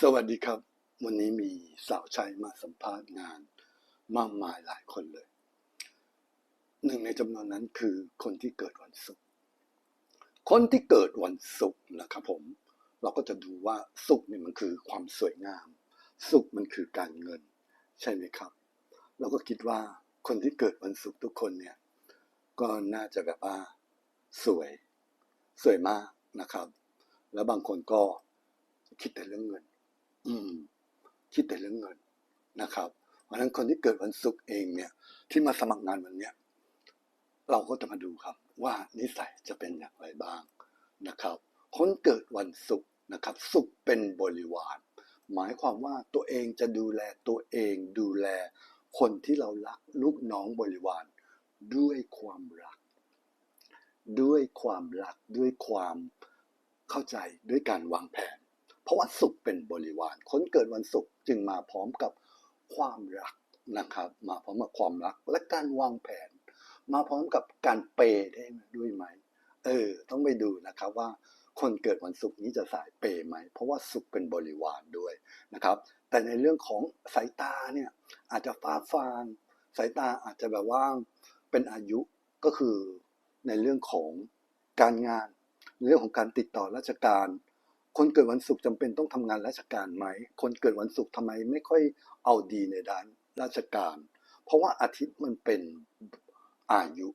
สวัสดีครับ วันนี้มีสาวใช้มาสัมภาษณ์งานมากมายหลายคนเลย หนึ่งในจำนวนนั้นคือคนที่เกิดวันศุกร์คนที่เกิดวันศุกร์นะครับผม เราก็จะดูว่าศุกร์เนี่ยมันคือความสวยงามศุกร์มันคือการเงิน ใช่ไหมครับ เราก็คิดว่าคนที่เกิดวันศุกร์ทุกคนเนี่ย ก็น่าจะแบบว่าสวย สวยมากนะครับ แล้วบางคนก็คิดแต่เรื่องเงิน อืม คิดแต่เรื่องเงินนะครับเพราะนั้นคนที่เกิดวันศุกร์เองเนี่ย ที่มาสมัครงานวันเนี้ยเราก็จะมาดูครับ ว่านิสัยจะเป็นอย่างไรบ้างนะครับ คนเกิดวันศุกร์นะครับศุกร์เป็นบริวาร หมายความว่าตัวเองจะดูแลตัวเองดูแล คนที่เรารักลูกน้องบริวาร ด้วยความรัก ด้วยความรักด้วยความเข้าใจด้วยการวางแผน เพราะว่าศุกร์เป็นบริวารคนเกิดวันศุกร์จึงมาพร้อมกับความรักนะครับ มาพร้อมกับความรักและการวางแผน มาพร้อมกับการเปย์ได้ด้วยไหม เออ ต้องไปดูนะครับว่าคนเกิดวันศุกร์นี้จะสายเปย์ไหม เพราะว่าศุกร์เป็นบริวารด้วยนะครับ แต่ในเรื่องของสายตาเนี่ยอาจจะฟ้าฟางสายตาอาจจะแบบว่าเป็นอายุก็คือในเรื่องของการงาน เรื่องของการติดต่อราชการ คนเกิดวันศุกร์จำเป็นต้องทำงานราชการไหม คนเกิดวันศุกร์ทำไมไม่ค่อยเอาดีในด้านราชการ เพราะว่าอาทิตย์มันเป็นอายุ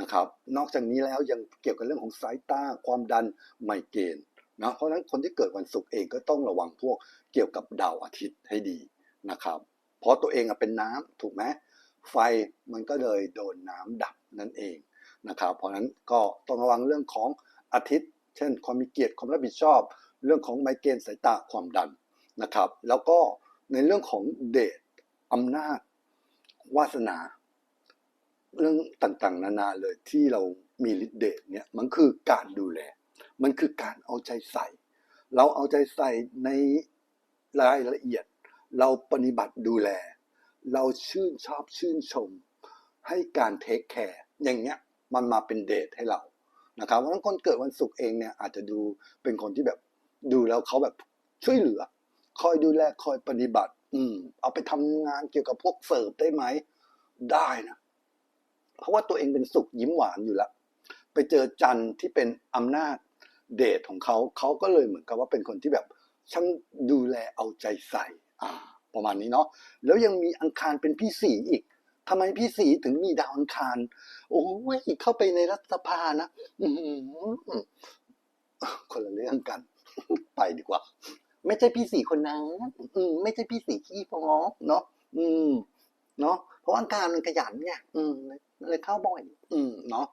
นะครับ นอกจากนี้แล้วยังเกี่ยวกับเรื่องของสายตาความดันไมเกรนนะเพราะฉะนั้นคนที่เกิดวันศุกร์เองก็ต้องระวังพวกเกี่ยวกับดาวอาทิตย์ให้ดีนะครับ เพราะตัวเองเป็นน้ำถูกไหมไฟมันก็เลยโดนน้ำดับนั่นเองนะครับ เพราะฉะนั้นก็ต้องระวังเรื่องของอาทิตย์ เช่น ความมีเกียรติความรับผิดชอบ เรื่องของไมเกรนสายตาความดันนะครับ แล้วก็ในเรื่องของเดชอำนาจ วาสนา เรื่องต่างๆ นานาเลยที่เรามีฤทธิ์เดชเนี่ยมันคือการดูแล มันคือการเอาใจใส่ เราเอาใจใส่ในรายละเอียด เราปฏิบัติดูแล เราชื่นชอบชื่นชม ให้การเทคแคร์อย่างเงี้ยมันมาเป็นเดทให้เรานะครับเพราะฉะนั้นคนเกิดวันศุกร์เองเนี่ยอาจจะดูเป็นคนที่แบบ ดูแล้วเขาแบบช่วยเหลือ คอยดูแลคอยปฏิบัติ อืม เอาไปทำงานเกี่ยวกับพวกเสิร์ฟได้ไหม ได้นะเพราะว่าตัวเองเป็นสุขยิ้มหวานอยู่ล้วไปเจอจันที่เป็นอำนาจเดทของเขาเขาก็เลยเหมือนกับว่าเป็นคนที่แบบช่างดูแลเอาใจใส่ อ่า ประมาณนี้เนาะแล้วยังมีอังคารเป็นพี่สีอีกทำไมพี่สีถึงมีดาวอังคาร โอ้ยเข้าไปในรัฐสภานะอืมคนละเรื่องกัน ไปดีกว่า ไม่ใช่พี่สีคนนั้นอืมไม่ใช่พี่สีขี้ฟ้องเนาะอืม เนาะเพราะอังคารมันขยันไงอืมเลยเข้าบ่อย อืมเนาะ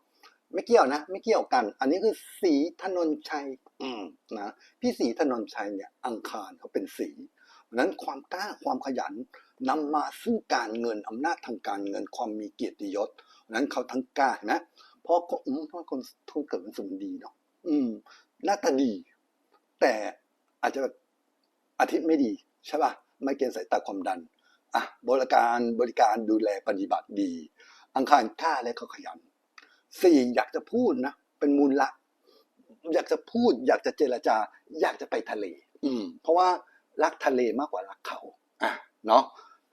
ไม่เกี่ยวนะไม่เกี่ยวกัน อันนี้คือสีถนนชัย อืมนะพี่สีถนนชัยเนี่ย อังคารเขาเป็นสีเพราะนั้นความกล้าความขยันนำมาซึ่งการเงินอำนาจทางการเงินความมีเกียรติยศเพราะนั้นเขาทั้งกล้านะเพราะก็อืมเพราะคนทุนเกิดเป็นสมดีเนาะอืมหน้าตาดี แต่อาจจะแบบอาทิตย์ไม่ดีใช่ป่ะไม่เกณฑ์สายตาความดันอะบริการบริการดูแลปฏิบัติดี อังคารกล้าและเขาขยันสี่อยากจะพูดนะเป็นมูลละ อยากจะพูด อยากจะเจรจา อยากจะไปทะเล อืม เพราะว่ารักทะเลมากกว่ารักเขาอะเนาะ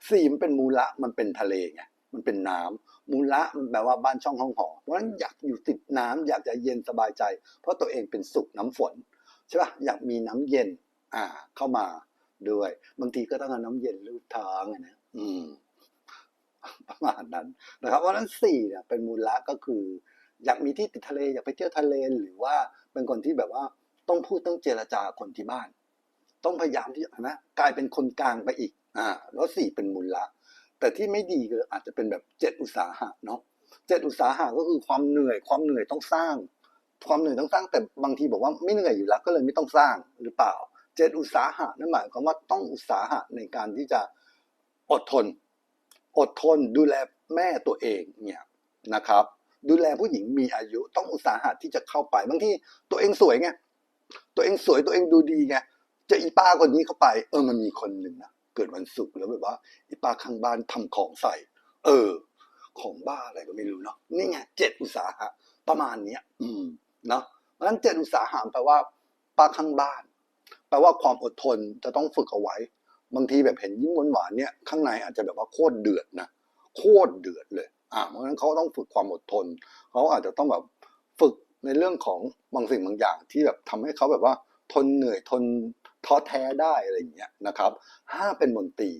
สี่มันเป็นมูละมันเป็นทะเลไงมันเป็นน้ำมูละมันแปลว่าบ้านช่องห้องหอเพราะฉะนั้นอยากอยู่ติดน้ำอยากจะเย็นสบายใจ เพราะตัวเองเป็นสุขน้ำฝน ใช่ป่ะอยากมีน้ำเย็น อ่า เข้ามาด้วย บางทีก็ต้องเอาน้ำเย็นลูบทางนะอืม ประมาณนั้นนะครับเพราะนั้นสี่เนี่ยเป็นมูละก็คือ อยากมีที่ติดทะเลอยากไปเที่ยวทะเลหรือว่าเป็นคนที่แบบว่า ต้องพูดต้องเจรจาคนที่บ้าน ต้องพยายามที่นะกลายเป็นคนกลางไปอีก อ่า แล้วสี่เป็นมูลละแต่ที่ไม่ดีคืออาจจะเป็นแบบเจ็ดอุตสาหะเนาะเจ็ดอุตสาหะก็คือความเหนื่อย ความเหนื่อยต้องสร้าง ความเหนื่อยต้องสร้างแต่บางทีบอกว่าไม่เหนื่อยอยู่แล้วก็เลยไม่ต้องสร้างหรือเปล่า เจ็ดอุตสาหะนั่นหมายความว่าต้องอุตสาหะในการที่จะอดทน อดทนดูแลแม่ตัวเองเนี่ยนะครับ ดูแลผู้หญิงมีอายุต้องอุตสาหะที่จะเข้าไปบางทีตัวเองสวยไงตัวเองสวยตัวเองดูดีไงจะอีป้าคนนี้เข้าไป เออมันมีคนหนึ่งนะเกิดวันศุกร์แล้วแบบว่า อีป้าข้างบ้านทำของใส่ เออ ของบ้าอะไรก็ไม่รู้เนาะนี่ไงเจ็ดอุตสาหะประมาณเนี้ย อืม เนาะเพราะฉะนั้นเจ็ดอุตสาหะแปลว่าป้าข้างบ้าน แปลว่าความอดทนจะต้องฝึกเอาไว้ บางทีแบบเห็นยิ้มหวานๆเนี่ยข้างในอาจจะแบบว่าโคตรเดือดนะโคตรเดือดเลยอ่าเพราะฉะนั้นเขาต้องฝึกความอดทนเขาอาจจะต้องแบบฝึกในเรื่องของบางสิ่งบางอย่างที่แบบทำให้เขาแบบว่า ทนเหนื่อยทนท้อแท้ได้อะไรอย่างเงี้ยนะครับห้าเป็นมนตรี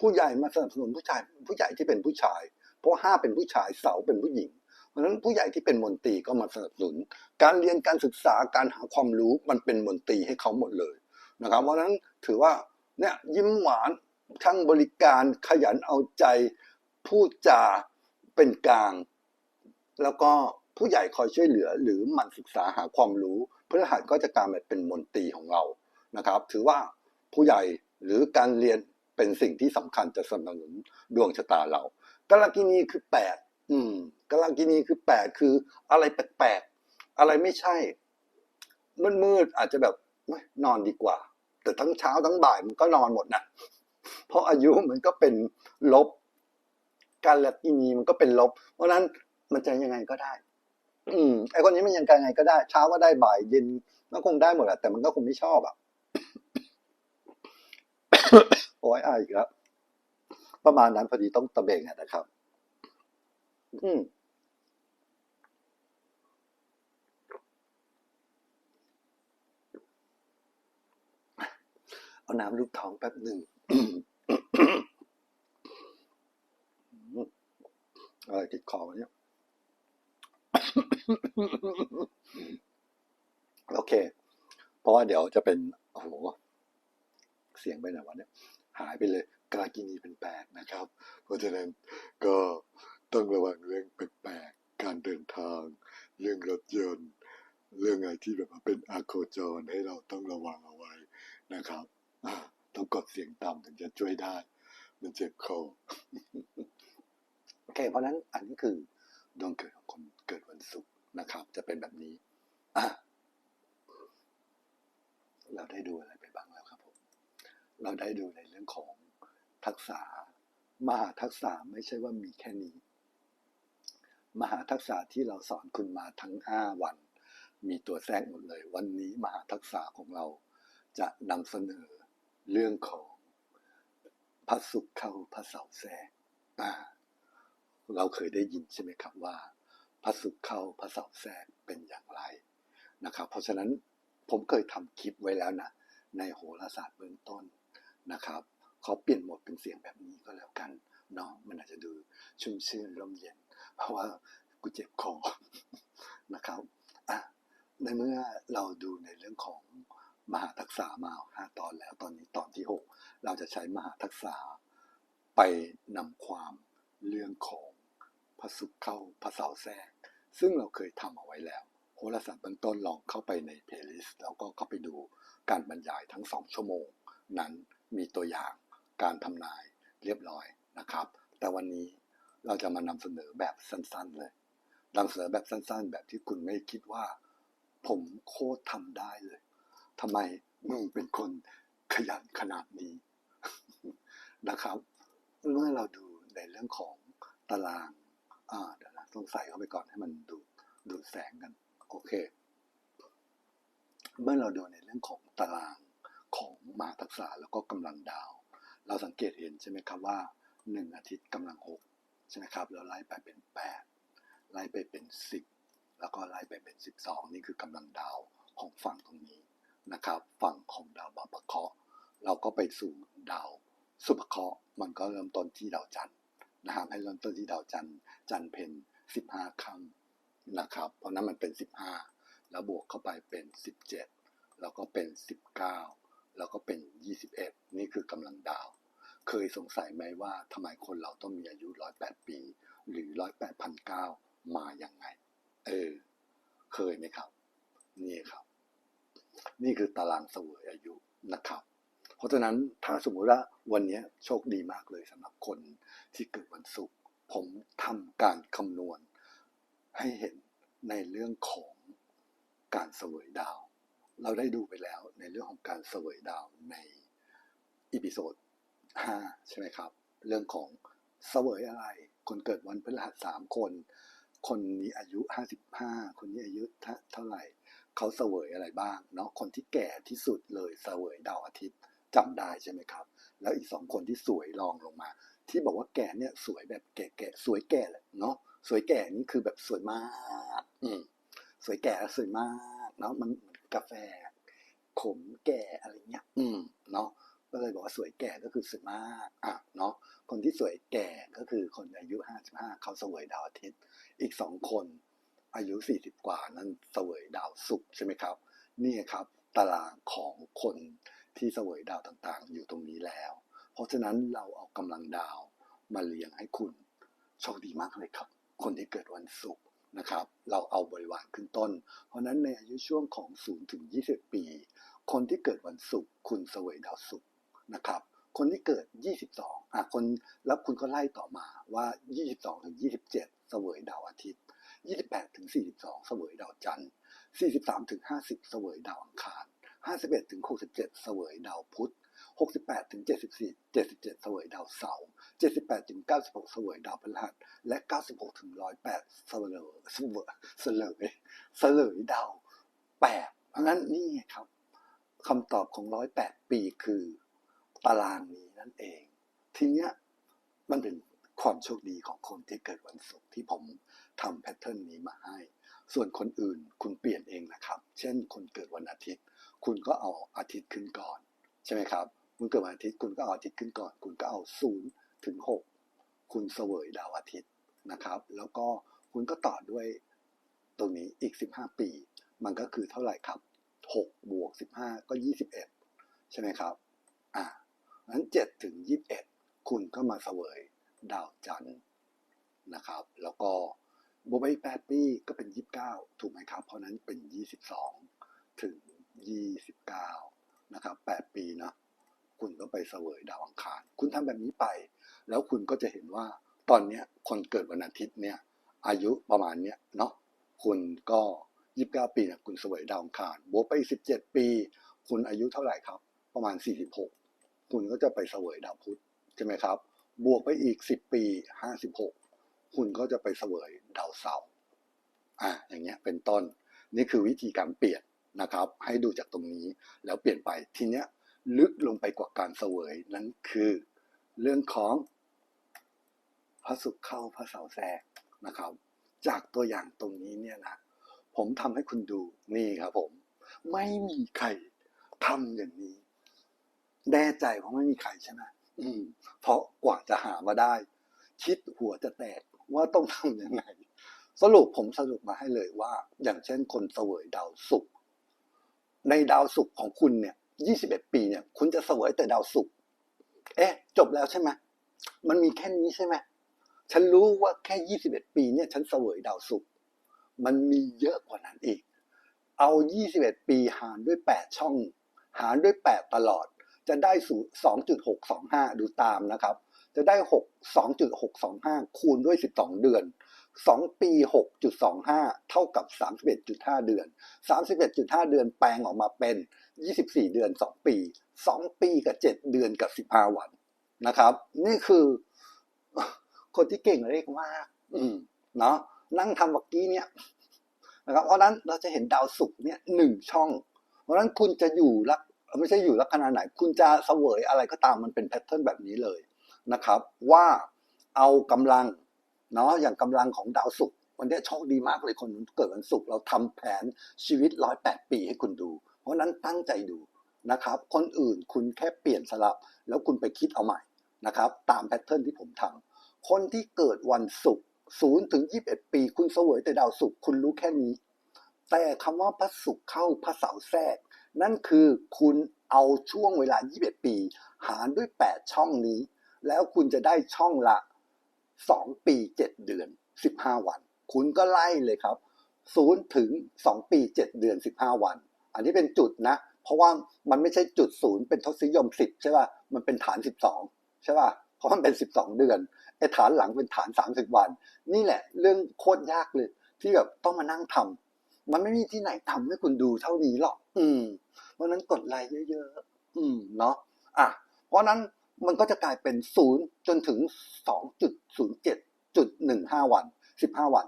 ผู้ใหญ่มาสนับสนุนผู้ชายผู้ใหญ่ที่เป็นผู้ชาย เพราะห้าเป็นผู้ชายเสาเป็นผู้หญิง เพราะฉะนั้นผู้ใหญ่ที่เป็นมนตรีก็มาสนับสนุน การเรียนการศึกษาการหาความรู้มันเป็นมนตรีให้เขาหมดเลยนะครับเพราะฉะนั้นถือว่าเนี่ยยิ้มหวานทั้งบริการขยันเอาใจ พูดจาเป็นกลาง แล้วก็ผู้ใหญ่คอยช่วยเหลือ หรือมันศึกษาหาความรู้พฤหัสก็จะกลารเป็นมนตรีของเรานะครับ ถือว่าผู้ใหญ่หรือการเรียนเป็นสิ่งที่สำคัญจะสนับสนุนดวงชะตาเรากาลกินีคือแปดอืม กาลกินีคือแปดคืออะไรแปลกๆอะไรไม่ใช่มืดๆอาจจะแบบนอนดีกว่า แต่ทั้งเช้าทั้งบ่ายมันก็นอนหมดนะเพราะอายุมันก็เป็นลบการละกินีมันก็เป็นลบ เพราะนั้นมันจะยังไงก็ได้ อืมไอคนนี้มันยังไงก็ได้ เช้าก็ได้บ่ายเย็นก็คงได้หมดแหละแต่มันก็คงไม่ชอบอะโอ้ยอายอีกแล้วประมาณนั้นพอดีต้องตะเบงนะครับ อืมาน้ำลูกท้องแป๊บหนึ่งอะไรติดคอวะเนี่ยโอเค เพราะว่าเดี๋ยวจะเป็น โอ้โห เสียงไปไหนวะเนี่ย หายไปเลยกากินีเป็นแปลกนะครับ เพราะฉะนั้นก็ต้องระวังเรื่องแปลกๆ การเดินทาง เรื่องรถยนต์ เรื่องอะไรที่แบบว่าเป็นอาโคจรให้เราต้องระวังเอาไว้นะครับ ต้องกดเสียงต่ำถึงจะช่วยได้ มันเจ็บคอโอเค เพราะนั้นอันนี้คือดวงเกิดของคนเกิดวันศุกร์นะครับ จะเป็นแบบนี้อะเราได้ดูอะไรไปบ้างแล้วครับผมเราได้ดูในเรื่องของทักษะมหาทักษะไม่ใช่ว่ามีแค่นี้ มหาทักษะที่เราสอนคุณมาทั้งห้าวัน มีตัวแทรกหมดเลย วันนี้มหาทักษะของเราจะนำเสนอ เรื่องของพระศุกร์เข้าพระเสาร์แทรกเราเคยได้ยินใช่ไหมครับว่า พระศุกร์เข้าพระเสาร์แทรกเป็นอย่างไรนะครับ เพราะฉะนั้นผมเคยทำคลิปไว้แล้วนะในโหราศาสตร์เบื้องต้นนะครับขอเปลี่ยนโหมดเป็นเสียงแบบนี้ก็แล้วกันเนาะมันอาจจะดูชุ่มชื่นร่มเย็น เพราะว่ากูเจ็บคอนะครับอะในเมื่อเราดูในเรื่องของ มหาทักษะมาห้าตอนแล้วตอนนี้ตอนที่หกเราจะใช้มหาทักษะไปนำความเรื่องของพระศุกร์เข้าพระเสาแทรก ซึ่งเราเคยทำเอาไว้แล้วโหราศาสตร์เบื้องต้นลองเข้าไปในเพลย์ลิสต์แล้วก็เข้าไปดูการบรรยายทั้งสองชั่วโมง นั้นมีตัวอย่างการทำนายเรียบร้อยนะครับ แต่วันนี้เราจะมานำเสนอแบบสั้นๆเลยนำเสนอแบบสั้นๆ แบบที่คุณไม่คิดว่า ผมโคตรทำได้เลย ทำไมมึงเป็นคนขยันขนาดนี้นะครับ เมื่อเราดูในเรื่องของตารางอ่าเดี๋ยวนะต้องใส่เข้าไปก่อนให้มันดูดูแสงกัน โอเค เมื่อเราดูในเรื่องของตารางของมาทักษะแล้วก็กำลังดาว เราสังเกตเห็นใช่ไหมครับว่าหนึ่งอาทิตย์กำลังหกใช่ไหมครับแล้วไล่ไปเป็นแปดไล่ไปเป็นสิบแล้วก็ไล่ไปเป็นสิบสองนี่คือกำลังดาวของฝั่งตรงนี้ นะครับ ฝั่งของดาวบาปะเคาะเราก็ไปสู่ดาวสุภเคราะห์มันก็เริ่มต้นที่ดาวจันทร์นะครับให้เริ่มต้นที่ดาวจันทร์จันทร์เพนสิบห้าคำนะครับ เพราะนั้นมันเป็นสิบห้าแล้วบวกเข้าไปเป็นสิบเจ็ดแล้วก็เป็นสิบเก้าแล้วก็เป็นยี่สิบเอ็ดนี่คือกำลังดาว เคยสงสัยไหมว่าทำไมคนเราต้องมีอายุร้อยแปดปี หรือร้อยแปดพันเก้ามาอย่างไง เออ เคยไหมครับ นี่ครับ นี่คือตารางเสวยอายุนะครับ เพราะฉะนั้นถ้าสมมติว่าวันนี้โชคดีมากเลยสำหรับคนที่เกิดวันศุกร์ผมทำการคำนวณ ให้เห็นในเรื่องของการเสวยดาว เราได้ดูไปแล้วในเรื่องของการเสวยดาวในอีพิโซด5ใช่ไหมครับ เรื่องของเสวยอะไร คนเกิดวันพฤหัสสามคน คนนี้อายุ 55 คนนี้อายุเท่าไหร่ เขาเสวยอะไรบ้างเนาะคนที่แก่ที่สุดเลยเสวยดาวอาทิตย์จำได้ใช่ไหมครับ แล้วอีกสองคนที่สวยรองลงมา ที่บอกว่าแก่เนี่ยสวยแบบแก่ๆสวยแก่เลยเนาะสวยแก่นี่คือแบบสวยมาก อืมสวยแก่สวยมากเนาะมันกาแฟ ขมแก่อะไรเงี้ย อืมเนาะก็เลยบอกว่าสวยแก่ก็คือสวยมากอะเนาะคนที่สวยแก่ก็คือคนอายุห้าสิบห้าเขาเสวยดาวอาทิตย์ อีกสองคน อายุสี่สิบกว่านั้นเสวยดาวศุกร์ใช่ไหมครับ นี่ครับตารางของคนที่เสวยดาวต่างๆ อยู่ตรงนี้แล้ว เพราะฉะนั้นเราเอากำลังดาวมาเรียงให้คุณโชคดีมากเลยครับ คนที่เกิดวันศุกร์นะครับ เราเอาบริวารขึ้นต้น เพราะฉะนั้นในอายุช่วงของ 0 ถึง 20 ปี คนที่เกิดวันศุกร์คุณเสวยดาวศุกร์นะครับคนที่เกิด 22 อะ คน แล้วคุณก็ไล่ต่อมาว่า 22 ถึง 27 เสวยดาวอาทิตย์ 28ถึง42 เสวยดาวจันทร์ 43ถึง50 เสวยดาวอังคาร 51ถึง67 เสวยดาวพุธ 68ถึง74 77 เสวยดาวเสาร์ 78ถึง96 เสวยดาวพฤหัส และ 96ถึง108 เสวยเสวยเสวยเสวยดาวแปดเพราะนั้นนี่ครับคำตอบของ 108 ปีคือ ตารางนี้นั่นเอง ทีเนี้ยมันเป็น ความโชคดีของคนที่เกิดวันศุกร์ที่ผมทำแพทเทิร์นนี้มาให้ ส่วนคนอื่นคุณเปลี่ยนเองนะครับ เช่น คนเกิดวันอาทิตย์ คุณก็เอาอาทิตย์ขึ้นก่อน ใช่ไหมครับ คุณเกิดวันอาทิตย์คุณก็เอาอาทิตย์ขึ้นก่อน คุณก็เอาศูนย์ถึงหกคุณเสวยดาวอาทิตย์นะครับ แล้วก็คุณก็ต่อด้วยตรงนี้อีกสิบห้าปี มันก็คือเท่าไหร่ครับหกบวกสิบห้าก็ยี่สิบเอ็ดใช่ไหมครับ อ่านั้นเจ็ดถึงยี่สิบเอ็ดคุณก็มาเสวย ดาวจันทร์นะครับ แล้วก็บวกไปอีกแปดปีก็เป็นยี่สิบเก้าถูกไหมครับ เพราะนั้นเป็นยี่สิบสองถึงยี่สิบเก้านะครับแปดปีนะคุณก็ไปเสวยดาวอังคาร คุณทำแบบนี้ไป แล้วคุณก็จะเห็นว่าตอนเนี้ยคนเกิดวันอาทิตย์เนี่ย อายุประมาณเนี้ยเนาะคุณก็ยี่สิบเก้าปีเนี่ยคุณเสวยดาวอังคารบวกไปอีกสิบเจ็ดปี คุณอายุเท่าไหร่ครับ ประมาณสี่สิบหกคุณก็จะไปเสวยดาวพุธใช่ไหมครับ บวกไปอีกสิบปีห้าสิบหกคุณก็จะไปเสวยดาวเสาร์อะอย่างเงี้ยเป็นต้น นี่คือวิธีการเปลี่ยนนะครับ ให้ดูจากตรงนี้แล้วเปลี่ยนไปทีเนี้ยลึกลงไปกว่าการเสวยนั้นคือ เรื่องของพระศุกร์เข้าพระเสาร์แทรกนะครับ จากตัวอย่างตรงนี้เนี่ยนะผมทำให้คุณดูนี่ครับผม ไม่มีใครทำอย่างนี้แน่ใจว่าไม่มีใครใช่ไหม อืม เพราะกว่าจะหามาได้ คิดหัวจะแตกว่าต้องทำยังไง สรุปผมสรุปมาให้เลยว่า อย่างเช่นคนเสวยดาวศุกร์ในดาวศุกร์ของคุณเนี่ย21ปีเนี่ย คุณจะเสวยแต่ดาวศุกร์เอ๊ะ จบแล้วใช่ไหมมันมีแค่นี้ใช่ไหมฉันรู้ว่าแค่21ปีเนี่ย ฉันเสวยดาวศุกร์มันมีเยอะกว่านั้นอีก เอา21ปีหารด้วย8ช่อง หารด้วย8ตลอด จะได้สู2.625 ดูตามนะครับ จะได้ 6 2.625 คูณด้วย 12 เดือน 2 ปี 6.25 เท่ากับ 31.5 เดือน 31.5 เดือนแปลงออกมาเป็น 24 เดือน 2 ปี 2 ปีกับ 7 เดือนกับ 15 วันนะครับ นี่คือคนที่เก่งเลขมาก อืม เนาะนั่งทำเมื่อกี้เนี่ยนะครับ เพราะนั้นเราจะเห็นดาวศุกร์เนี่ยหนึ่งช่อง เพราะฉะนั้นคุณจะอยู่ลัก ไม่ใช่อยู่ลัคนาไหน คุณจะเสวยอะไรก็ตามมันเป็นแพทเทิร์นแบบนี้เลยนะครับ ว่าเอากำลังเนาะอย่างกำลังของดาวศุกร์วันนี้โชคดีมากเลยคนเกิดวันศุกร์เราทำแผนชีวิตร้อยแปดปีให้คุณดู เพราะนั้นตั้งใจดูนะครับ คนอื่นคุณแค่เปลี่ยนสลับ แล้วคุณไปคิดเอาใหม่นะครับ ตามแพทเทิร์นที่ผมทำคนที่เกิดวันศุกร์ศูนย์ถึงยี่สิบเอ็ดปี คุณเสวยแต่ดาวศุกร์คุณรู้แค่นี้ แต่คำว่าพระศุกร์เข้าพระเสาร์แทรก นั่นคือคุณเอาช่วงเวลา 21 ปี หารด้วย 8 ช่องนี้ แล้วคุณจะได้ช่องละ 2 ปี 7 เดือน 15 วัน คุณก็ไล่เลยครับ 0 ถึง 2 ปี 7 เดือน 15 วัน อันนี้เป็นจุดนะ เพราะว่ามันไม่ใช่จุดศูนย์เป็นทศนิยม 10 ใช่ป่ะ มันเป็นฐาน 12 ใช่ป่ะ เพราะมันเป็น 12 เดือน ไอ้ฐานหลังเป็นฐาน 30 วัน นี่แหละ เรื่องโคตรยากเลย ที่แบบต้องมานั่งทำ มันไม่มีที่ไหนทำให้คุณดูเท่านี้หรอก อืม เพราะนั้นกดไลค์เยอะๆ อืม เนาะ อะ เพราะนั้นมันก็จะกลายเป็นศูนย์จนถึงสองจุดศูนย์เจ็ดจุดหนึ่งห้าวันสิบห้าวัน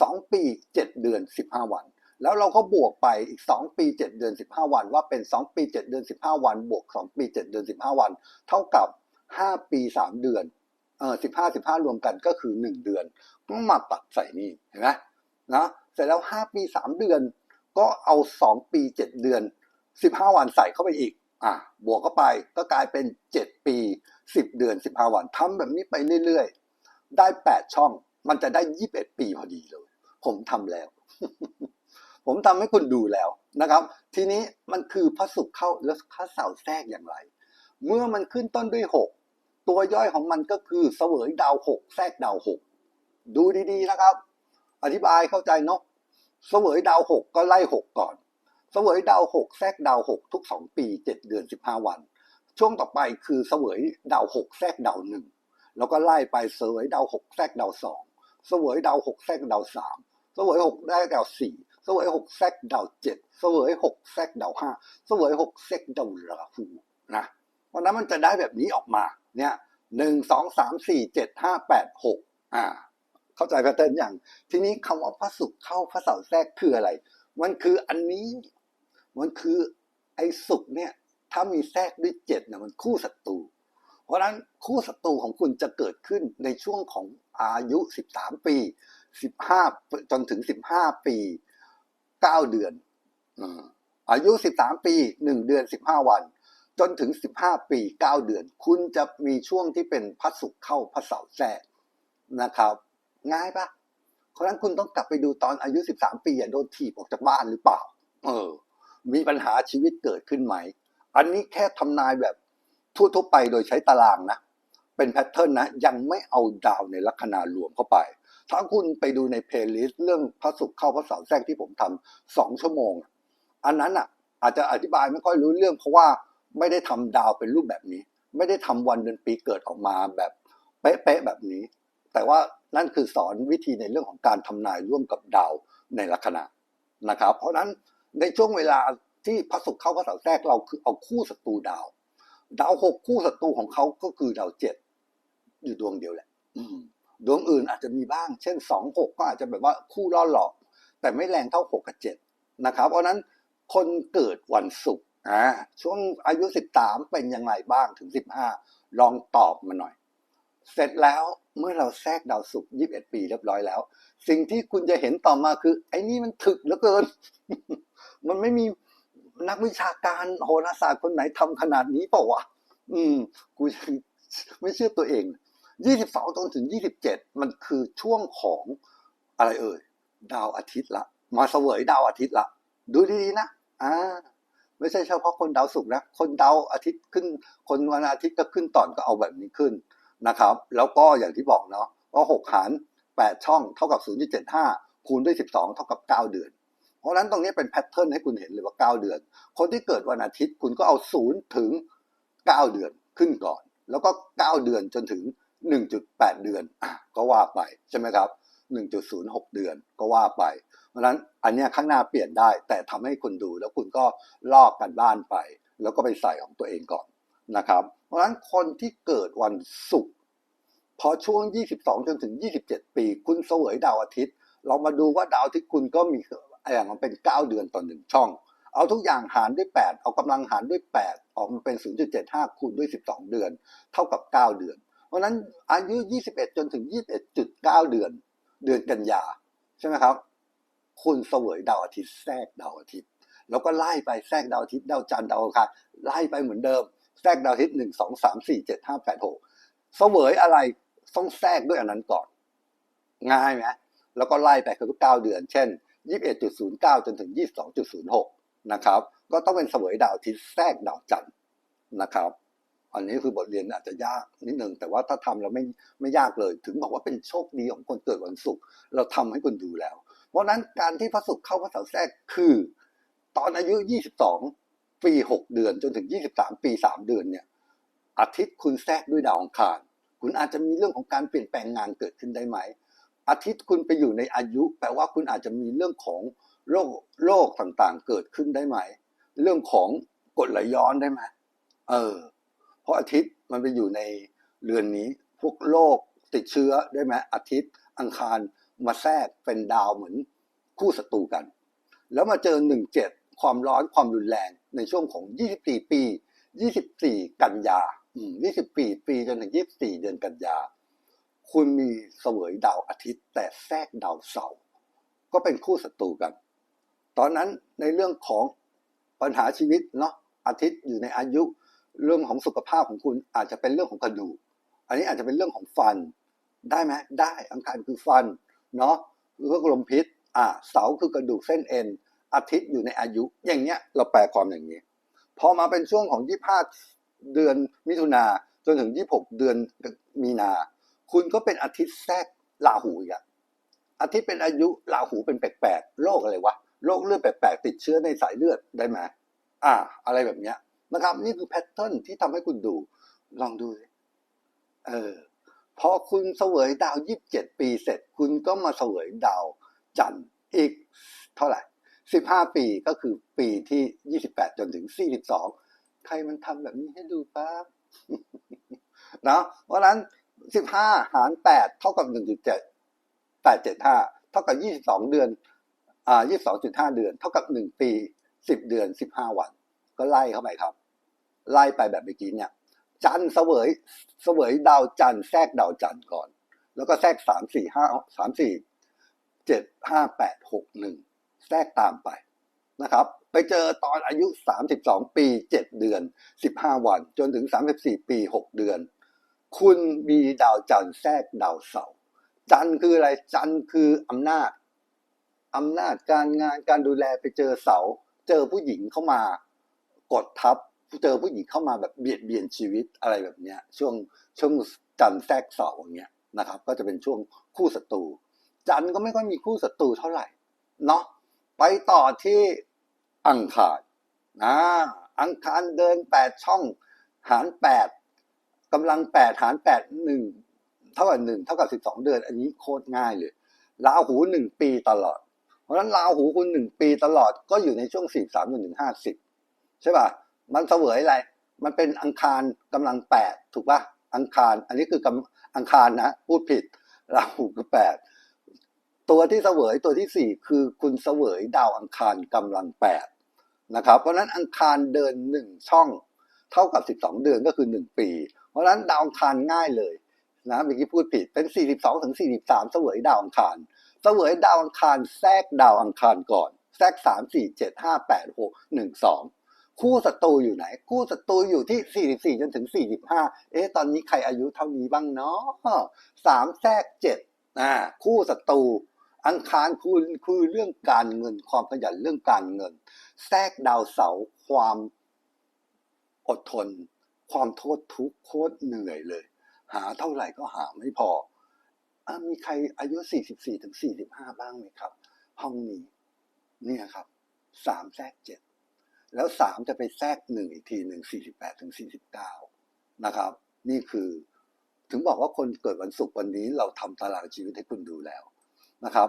สองปีเจ็ดเดือนสิบห้าวัน แล้วเราก็บวกไปอีก2ปี7เดือน15วัน ว่าเป็น2ปี7เดือน15วัน บวก2ปี7เดือน15วัน เท่ากับ5ปี3เดือนเออ15 15รวมกันก็คือ1เดือนก็มาตัดใส่นี่เห็นไหมนะ เสร็จแล้ว 5 ปี 3 เดือน ก็เอา 2 ปี 7 เดือน 15 วันใส่เข้าไปอีก อะบวกเข้าไปก็กลายเป็น 7 ปี 10 เดือน 15 วันทำแบบนี้ไปเรื่อยๆ ได้ 8 ช่อง มันจะได้ 21 ปีพอดีเลย ผมทำแล้ว ผมทำให้คุณดูแล้วนะครับ ทีนี้มันคือพระศุกร์เข้าแล้วพระเสาร์แทรกอย่างไร เมื่อมันขึ้นต้นด้วย 6 ตัวย่อยของมันก็คือเสวยดาว 6 แทรกดาว 6 ดูดีๆนะครับ อธิบายเข้าใจเนาะเสวยดาว6ก็ไล่6ก่อน เสวยดาว6แทรกดาว6ทุก2ปี7เดือน15วัน ช่วงต่อไปคือเสวยดาว6แทรกดาว1แล้วก็ไล่ไปเสวยดาว6แทรกดาว2เสวยดาว6แทรกดาว3เสวย6ได้ดาว4เสวย6แทรกดาว7เสวย6แทรกดาว5เสวย6แทรกดาวราหูนะเพราะนั้นมันจะได้แบบนี้ออกมาเนี่ยหนึ่งสองสามสี่เจ็ดห้าแปดหกอ่า เข้าใจแพทเทิร์นอย่าง ทีนี้คำว่าพระศุกร์เข้าพระเสาร์แทรกคืออะไร มันคืออันนี้มันคือไอ้ศุกเนี่ย ถ้ามีแทรกด้วยเจ็ดเนี่ยมันคู่ศัตรูเพราะฉะนั้นคู่ศัตรูของคุณจะเกิดขึ้นในช่วงของอายุสิบสามปีสิบห้าจนถึงสิบห้าปีเก้าเดือนอายุสิบสามปีหนึ่งเดือนสิบห้าวัน จนถึง15ปี9เดือน คุณจะมีช่วงที่เป็นพระศุกร์เข้าพระเสาร์แทรกนะครับ ง่ายปะเพราะนั้นคุณต้องกลับไปดูตอนอายุ 13 ปีอย่าโดนถีบออกจากบ้านหรือเปล่า เออ มีปัญหาชีวิตเกิดขึ้นไหม อันนี้แค่ทำนายแบบทั่วๆไปโดยใช้ตารางนะ เป็นแพทเทิร์นนะ ยังไม่เอาดาวในลัคนารวมเข้าไป ถ้าคุณไปดูในเพลย์ลิสต์เรื่องพระศุกร์เข้าพระเสาร์แทรกที่ผมทำสองชั่วโมง อันนั้นอะ อาจจะอธิบายไม่ค่อยรู้เรื่องเพราะว่าไม่ได้ทำดาวเป็นรูปแบบนี้ ไม่ได้ทำวันเดือนปีเกิดออกมาแบบเป๊ะๆแบบนี้ แต่ว่านั่นคือสอนวิธีในเรื่องของการทำนายร่วมกับดาวในลัคนานะครับ เพราะฉะนั้นในช่วงเวลาที่พระศุกร์เข้าพระเสาแทรกเราคือเอาคู่ศัตรูดาว ดาวหกคู่ศัตรูของเขาก็คือดาวเจ็ดอยู่ดวงเดียวแหละดวงอื่นอาจจะมีบ้าง เช่นสองหกก็อาจจะแบบว่าคู่ล่อหลอก แต่ไม่แรงเท่าหกกับเจ็ดนะครับ เพราะฉะนั้นคนเกิดวันศุกร์อ่าช่วงอายุสิบสามเป็นยังไงบ้างถึงสิบห้าลองตอบมาหน่อย เสร็จแล้วเมื่อเราแทรกดาวศุกร์ยี่สิบเอ็ดปีเรียบร้อยแล้ว สิ่งที่คุณจะเห็นต่อมาคือ ไอ้นี่มันถึกเหลือเกิน มันไม่มีนักวิชาการโหราศาสตร์คนไหนทำขนาดนี้เปล่าวะอืม กูยังไม่เชื่อตัวเองยี่สิบสองจนถึงยี่สิบเจ็ดมันคือช่วงของอะไรเอ่ยดาวอาทิตย์ละ มาเสวยดาวอาทิตย์ละ ดูดีๆนะอ่าไม่ใช่เฉพาะคนดาวศุกร์นะ คนดาวอาทิตย์ขึ้น คนวันอาทิตย์ก็ขึ้นตอนก็เอาแบบนี้ขึ้น นะครับ แล้วก็อย่างที่บอกเนาะว่าหกหารแปดช่องเท่ากับศูนย์จุดเจ็ดห้าคูณด้วยสิบสองเท่ากับเก้าเดือน เพราะฉะนั้นตรงนี้เป็นแพทเทิร์นให้คุณเห็นเลยว่าเก้าเดือน คนที่เกิดวันอาทิตย์คุณก็เอาศูนย์ถึงเก้าเดือนขึ้นก่อน แล้วก็เก้าเดือนจนถึงหนึ่งจุดแปดเดือนอก็ว่าไปใช่ไหมครับหนึ่งจุดศูนย์หกเดือนก็ว่าไป เพราะฉะนั้นอันนี้ข้างหน้าเปลี่ยนได้ แต่ทำให้คุณดูแล้วคุณก็ลอกกันบ้านไป แล้วก็ไปใส่ของตัวเองก่อน นะครับ เพราะฉะนั้นคนที่เกิดวันศุกร์พอช่วง 22 จนถึง 27 ปี คุณเสวยดาวอาทิตย์ เรามาดูว่าดาวอาทิตย์คุณก็มีอย่างมันเป็น 9 เดือนต่อหนึ่งช่อง เอาทุกอย่างหารด้วย 8 เอากำลังหารด้วย 8 ออกมาเป็น 0.75 คูณด้วย 12 เดือน เท่ากับ 9 เดือน เพราะฉะนั้นอายุ 21 จนถึง 21.9 เดือน เดือนกันยาใช่ไหมครับ คุณเสวยดาวอาทิตย์แทรกดาวอาทิตย์ แล้วก็ไล่ไปแทรกดาวอาทิตย์ดาวจันทร์ดาวอังคารไล่ไปเหมือนเดิม แทรกดาวอาทิตย์หนึ่งสองสามสี่เจ็ดห้าแปดหกเสวยอะไรต้องแทรกด้วยอันนั้นก่อน ง่ายไหมแล้วก็ไล่ไปคือเก้าเดือน เช่นยี่สิบเอ็ดจุดศูนย์เก้าจนถึงยี่สิบสองจุดศูนย์หกนะครับ ก็ต้องเป็นเสวยดาวอาทิตย์แทรกดาวจันทร์นะครับ อันนี้คือบทเรียนอาจจะยากนิดนึงแต่ว่าถ้าทำเราไม่ไม่ยากเลย ถึงบอกว่าเป็นโชคดีของคนเกิดวันศุกร์เราทำให้คุณดูแล้ว เพราะนั้นการที่พระศุกร์เข้าพระเสาร์แทรกคือ ตอนอายุ 22 ปี6เดือนจนถึง23ปี3เดือนเนี่ยอาทิตย์คุณแทรกด้วยดาวอังคาร คุณอาจจะมีเรื่องของการเปลี่ยนแปลงงานเกิดขึ้นได้ไหม อาทิตย์คุณไปอยู่ในอายุ แปลว่าคุณอาจจะมีเรื่องของโรคโรคต่างๆ เกิดขึ้นได้ไหม เรื่องของกรดไหลย้อนได้ไหมเออ เพราะอาทิตย์มันไปอยู่ในเรือนนี้ พวกโรคติดเชื้อได้ไหมอาทิตย์อังคารมาแทรกเป็นดาวเหมือนคู่ศัตรูกัน แล้วมาเจอหนึ่งเจ็ด ความร้อนความรุนแรงในช่วงของยี่สิบสี่ปียี่สิบสี่กันยายี่สิบปีปีจนถึงยี่สิบสี่เดือนกันยา คุณมีเสวยดาวอาทิตย์ แต่แทรกดาวเสาร์ก็เป็นคู่ศัตรูกัน ตอนนั้นในเรื่องของปัญหาชีวิตเนาะอาทิตย์อยู่ในอายุเรื่องของสุขภาพของคุณอาจจะเป็นเรื่องของกระดูก อันนี้อาจจะเป็นเรื่องของฟัน ได้ไหมได้อังคารคือฟัน เนาะเรื่องลมพิษ อ่าเสาคือกระดูกเส้นเอ็น อาทิตย์อยู่ในอายุ อย่างเงี้ยเราแปลความอย่างนี้ พอมาเป็นช่วงของยี่ห้าเดือนมิถุนาจนถึงยี่หกเดือนมีนา คุณก็เป็นอาทิตย์แทรกลาหูอีกอะอาทิตย์เป็นอายุลาหูเป็นแปลกๆโรคอะไรวะโรคเลือดแปลกๆติดเชื้อในสายเลือดได้ไหมอ่า อะไรแบบเนี้ยนะครับ นี่คือแพทเทิร์นที่ทำให้คุณดู ลองดูเออพอคุณเสวยดาวยี่สิบเจ็ดปีเสร็จ คุณก็มาเสวยดาวจันทร์อีกเท่าไหร่ สิบห้าปีก็คือปีที่ยี่สิบแปดจนถึงสี่สิบสองใครมันทำแบบนี้ให้ดูป้าเนาะเพราะนั้นสิบห้าหารแปดเท่ากับหนึ่งจุดเจ็ดแปดเจ็ดห้าเท่ากับยี่สิบสองเดือนอ่ายี่สิบสองจุดห้าเดือน เท่ากับหนึ่งปีสิบเดือนสิบห้าวัน ก็ไล่เข้าไปครับ ไล่ไปแบบเมื่อกี้เนี่ย จันเสวยเสวยดาวจันแทรกดาวจันก่อน แล้วก็แทรกสามสี่ห้าสามสี่เจ็ดห้าแปดหกหนึ่ง แทรกตามไปนะครับ ไปเจอตอนอายุสามสิบสองปีเจ็ดเดือนสิบห้าวัน จนถึงสามสิบสี่ปีหกเดือน คุณมีดาวจันทร์แทรกดาวเสาร์จันทร์คืออะไรจันทร์คืออำนาจอำนาจการงานการดูแลไปเจอเสา เจอผู้หญิงเข้ามากดทับเจอผู้หญิงเข้ามาแบบเบียดเบียนชีวิตอะไรแบบเนี้ย ช่วงช่วงจันทร์แทรกเสาอย่างเงี้ยนะครับ ก็จะเป็นช่วงคู่ศัตรูจันทร์ก็ไม่ค่อยมีคู่ศัตรูเท่าไหร่เนาะ ไปต่อที่อังคารนะอังคารเดินแปดช่องหารแปดกำลังแปดหารแปดหนึ่งเท่ากับหนึ่งเท่ากับสิบสองเดือน อันนี้โคตรง่ายเลยลาหูหนึ่งปีตลอด เพราะฉะนั้นลาหูคุณหนึ่งปีตลอดก็อยู่ในช่วงสี่สามจนถึงห้าสิบใช่ป่ะมันเสวยอะไร มันเป็นอังคารกำลังแปดถูกป่ะอังคาร อันนี้คือกำอังคารนะ พูดผิดราหูคือแปด ตัวที่เสวยตัวที่สี่คือคุณเสวยดาวอังคารกำลังแปดนะครับเพราะฉะนั้นอังคารเดินหนึ่งช่องเท่ากับสิบสองเดือนก็คือหนึ่งปี เพราะฉะนั้นดาวอังคารง่ายเลยนะเมื่อกี้พูดผิดเป็นสี่สิบสองถึงสี่สิบสามเสวยดาวอังคารเสวยดาวอังคารแทรกดาวอังคารก่อนแทรกสามสี่เจ็ดห้าแปดหกหนึ่งสองคู่ศัตรูอยู่ไหน คู่ศัตรูอยู่ที่ 44 จนถึง 45 เอ๊ะตอนนี้ใครอายุเท่านี้บ้างเนาะสามแทรกเจ็ดอ่าคู่ศัตรู อังคารคือคือเรื่องการเงิน ความขยันเรื่องการเงิน แทรกดาวเสาความอดทน ความโทษทุกข์โคตรเหนื่อยเลย หาเท่าไหร่ก็หาไม่พออมีใครอายุ 44ถึง45 บ้างไหมครับ ห้องนี้ เนี่ยครับสามแทรกเจ็ดแล้วสามจะไปแทรกหนึ่งอีกทีหนึ่งสี่สิบแปดถึงสี่สิบเก้านะครับ นี่คือ ถึงบอกว่าคนเกิดวันศุกร์วันนี้เราทำตารางชีวิตให้คุณดูแล้ว นะครับ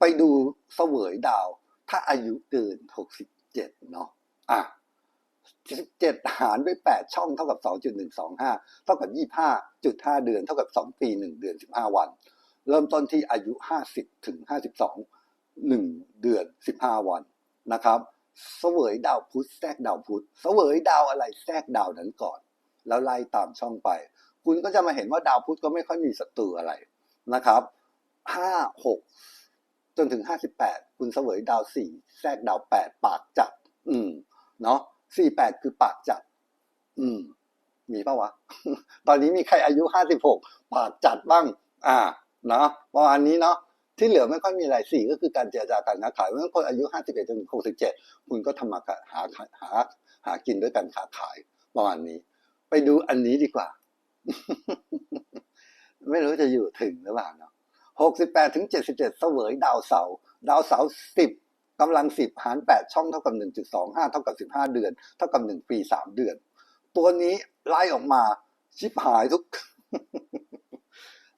ไปดูเสวยดาว ถ้าอายุเกินหกสิบเจ็ดเนาะอะเจ็ดหารด้วยแปดช่องเท่ากับสองจุดหนึ่งสองห้าเท่ากับยี่ห้าจุดห้าเดือน เท่ากับสองปีหนึ่งเดือนสิบห้าวัน เริ่มต้นที่อายุห้าสิบถึงห้าสิบสองหนึ่งเดือนสิบห้าวันนะครับเสวยดาวพุธแทรกดาวพุธเสวยดาวอะไรแทรกดาวนั้นก่อน แล้วไล่ตามช่องไป คุณก็จะมาเห็นว่าดาวพุธก็ไม่ค่อยมีศัตรูอะไรนะครับ ห้าหกจนถึงห้าสิบแปดคุณเสวยดาวสี่แทรกดาวแปดปากจัดอืม เนาะสี่แปดคือปากจัดอืม มีปะวะ ตอนนี้มีใครอายุห้าสิบหกปากจัดบ้าง อ่า เนาะประมาณนี้เนาะที่เหลือไม่ค่อยมีอะไรสี่ก็คือการเจรจาการค้าขายเพราะฉะนั้นคนอายุห้าสิบเอ็ดจนถึงหกสิบเจ็ดคุณก็ทำมาหาหาหากินด้วยการค้าขายประมาณนี้ ไปดูอันนี้ดีกว่า ไม่รู้จะอยู่ถึงหรือเปล่าเนาะ หกสิบแปดถึงเจ็ดสิบเจ็ดเสวยดาวเสาร์ดาวเสาร์สิบกำลังสิบหารแปดช่องเท่ากับหนึ่งจุดสองห้าเท่ากับสิบห้าเดือน เท่ากับหนึ่งปีสามเดือน ตัวนี้ไล่ออกมาชิบหายทุก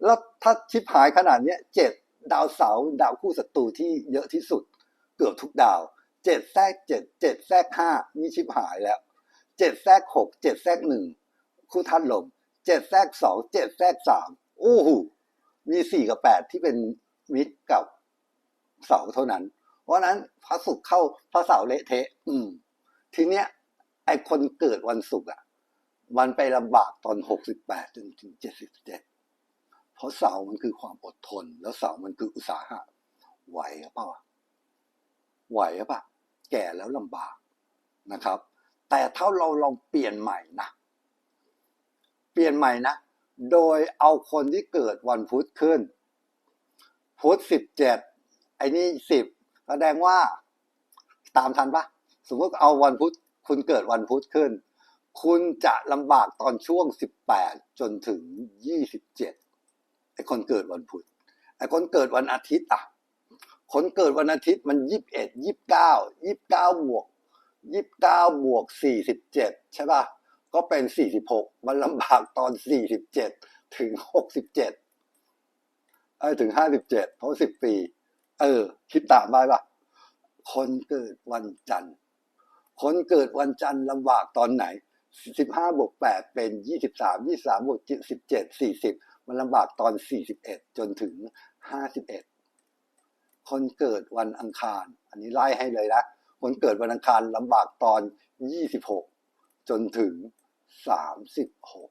แล้วถ้าชิบหายขนาดนี้ยเจ็ดดาวเสาร์ดาวคู่ศัตรูที่เยอะที่สุด เกือบทุกดาวเจ็ดแทรกเจ็ดเจ็ดแทรกห้านี่ชิบหายแล้วเจ็ดแทรกหกเจ็ดแทรกหนึ่งคู่ท่านลมเจ็ดแทรกสองเจ็ดแทรกสามโอ้โห มีสี่กับแปดที่เป็นมิตรกับเสาเท่านั้น เพราะนั้นพระศุกร์เข้าพระเสาร์เละเทะ อืม ทีเนี้ย ไอคนเกิดวันศุกร์อะ มันไปลำบากตอนหกสิบแปดจนถึงเจ็ดสิบเจ็ดเพราะเสาร์มันคือความอดทน แล้วเสาร์มันคืออุตสาหะไหวหรือเปล่าไหวหรือเปล่าแก่แล้วลำบากนะครับ แต่ถ้าเราลองเปลี่ยนใหม่นะเปลี่ยนใหม่นะ โดยเอาคนที่เกิดวันพุธขึ้น พุธสิบเจ็ดไอ้นี่สิบแสดงว่าตามทันปะสมมติเอาวันพุธคุณเกิดวันพุธขึ้น คุณจะลำบากตอนช่วงสิบแปดจนถึงยี่สิบเจ็ดไอ้คนเกิดวันพุธไอ้คนเกิดวันอาทิตย์อะ คนเกิดวันอาทิตย์มันยี่สิบเอ็ดยี่สิบเก้ายี่สิบเก้าบวกยี่สิบเก้าบวกสี่สิบเจ็ดใช่ป่ะ ก็เป็นสี่สิบหกมันลำบากตอนสี่สิบเจ็ดถึงหกสิบเจ็ดเออถึงห้าสิบเพราะสิบปี เออ คิดตามได้ป่ะคนเกิดวันจันทร์ คนเกิดวันจันทร์ลำบากตอนไหนสิบวกแปดเป็นยี่สิบวกสิบเจ็ดสี่สิบมันลำบากตอนสี่สิบเอ็ดจนถึงห้าสิบเอ็ดคนเกิดวันอังคาร อันนี้ไล่ให้เลยนะ คนเกิดวันอังคารลำบากตอนยี่สิบหกจนถึง สามสิบหก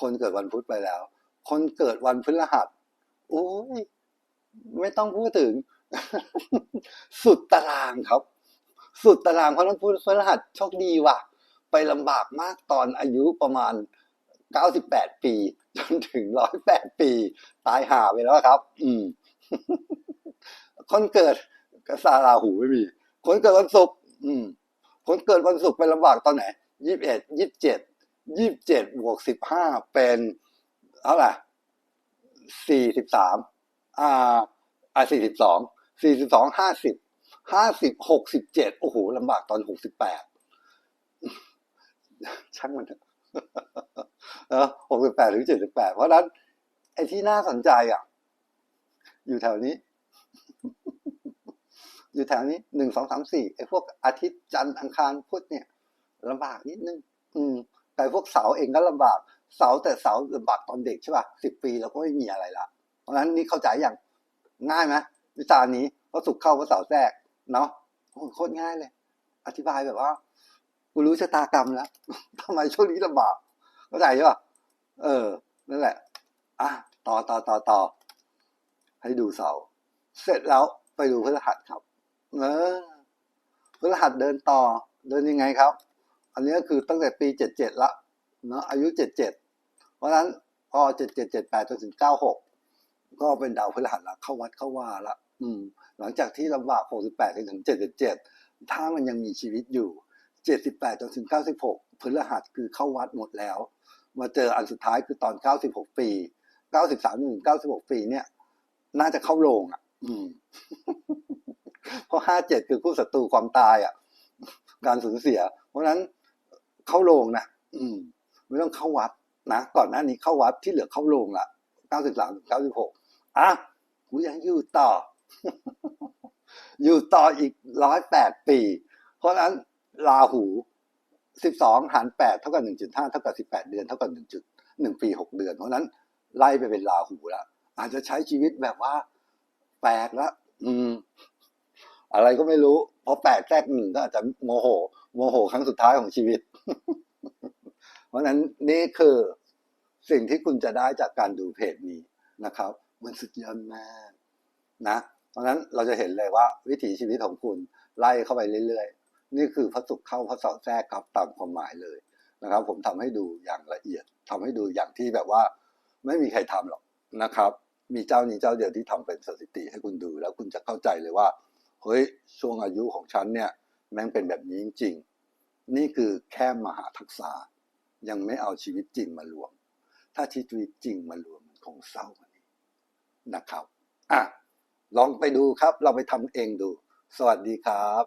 คนเกิดวันพุธไปแล้ว คนเกิดวันพฤหัสโอ้ยไม่ต้องพูดถึง สุดตารางครับ สุดตารางเพราะนั้นพูดพฤหัสโชคดีว่ะ ไปลำบากมากตอนอายุประมาณ98ปี จนถึง108ปี ตายหาไปแล้วครับ อืม คนเกิดกษาราหูไม่มี คนเกิดวันศุกร์อืม คนเกิดวันศุกร์ไปลำบากตอนไหน ยี่สิบเอ็ดยี่สิบเจ็ดยี่สิบเจ็ดบวกสิบห้าเป็นเท่าไหร่สี่สิบสามอ่าอ่าสี่สิบสองสี่สิบสองห้าสิบห้าสิบหกสิบเจ็ดโอ้โหลำบากตอนหกสิบแปดช่างมันเถอะหกสิบแปดถึงเจ็ดสิบแปดเพราะนั้น ไอ้ที่น่าสนใจอะ อยู่แถวนี้ อยู่แถวนี้หนึ่งสองสามสี่ไอ้พวกอาทิตย์จันทร์อังคารพุธเนี่ย ลำบากนิดนึง อืม แต่พวกเสาร์เองก็ลำบาก เสาร์แต่เสาร์ลำบากตอนเด็กใช่ป่ะสิบปีเราก็ไม่มีอะไรละ เพราะฉะนั้นนี่เข้าใจอย่างง่ายไหมวิชานี้เพราะสุกเข้าเพราะเสาร์แทรกเนาะโคตรง่ายเลย อธิบายแบบว่ากูรู้ชะตากรรมแล้วทำไมช่วงนี้ลำบากเข้าใจใช่ป่ะเออ นั่นแหละ อะ ต่อต่อต่อต่อ ให้ดูเสา เสร็จแล้วไปดูพฤหัสครับ เออพฤหัสเดินต่อ เดินยังไงครับ อันนี้ก็คือตั้งแต่ปีเจ็ดเจ็ดละเนาะอายุเจ็ดเพราะฉะนั้นพอเจ็ดเจ็ดเจ็ดแปดจนถึงเก้าหกก็เป็นดาวพฤหัสละเข้าวัดเข้าว่าละอืม หลังจากที่ลำบากหกสิบแปดถึงเจ็ดเจ็ดเจ็ดถ้ามันยังมีชีวิตอยู่เจ็ดสิบแปดจนถึงเก้าสิบหกพฤหัสคือเข้าวัดหมดแล้ว มาเจออันสุดท้ายคือตอนเก้าสิบหกปีเก้าสิบสามถึงเก้าสิบหกปีเนี่ย น่าจะเข้าโรงอะ อืม เพราะห้าเจ็ดคือคู่ศัตรูความตายอะการสูญเสีย เพราะฉะนั้น เข้าโรงนะอืมไม่ต้องเข้าวัดนะก่อนหน้านี้เข้าวัดที่เหลือเข้าโรงละเก้าสิบสามเก้าสิบหกอะกูยังอยู่ต่อ อยู่ต่ออีกร้อยแปดปี เพราะฉะนั้นราหูสิบสองหารแปดเท่ากับหนึ่งจุดห้าเท่ากับสิบแปดเดือนเท่ากับหนึ่งจุดหนึ่งปีหกเดือน เพราะนั้นไล่ไปเป็นราหูแล้วอาจจะใช้ชีวิตแบบว่าแปลกละอืม อะไรก็ไม่รู้เพราะแปดแทรกหนึ่งก็อาจจะโมโห โมโหครั้งสุดท้ายของชีวิต เพราะนั้นนี่คือสิ่งที่คุณจะได้จากการดูเพจนี้นะครับ มันสุดยอดมากนะ เพราะนั้นเราจะเห็นเลยว่าวิถีชีวิตของคุณไล่เข้าไปเรื่อยๆ นี่คือพระศุกร์เข้าพระเสาแทรกครับตามความหมายเลยนะครับ ผมทำให้ดูอย่างละเอียดทำให้ดูอย่างที่แบบว่า ไม่มีใครทำหรอกนะครับ มีเจ้านี้เจ้าเดียวที่ทำเป็นสถิติให้คุณดู แล้วคุณจะเข้าใจเลยว่าเฮ้ยช่วงอายุของฉันเนี่ย แม่งเป็นแบบนี้จริงๆ นี่คือแค่มหาทักษะยังไม่เอาชีวิตจริงมารวม ถ้าชีวิตจริงมารวมมันคงเศร้ากว่านี้นะครับอะลองไปดูครับ เราไปทำเองดู สวัสดีครับ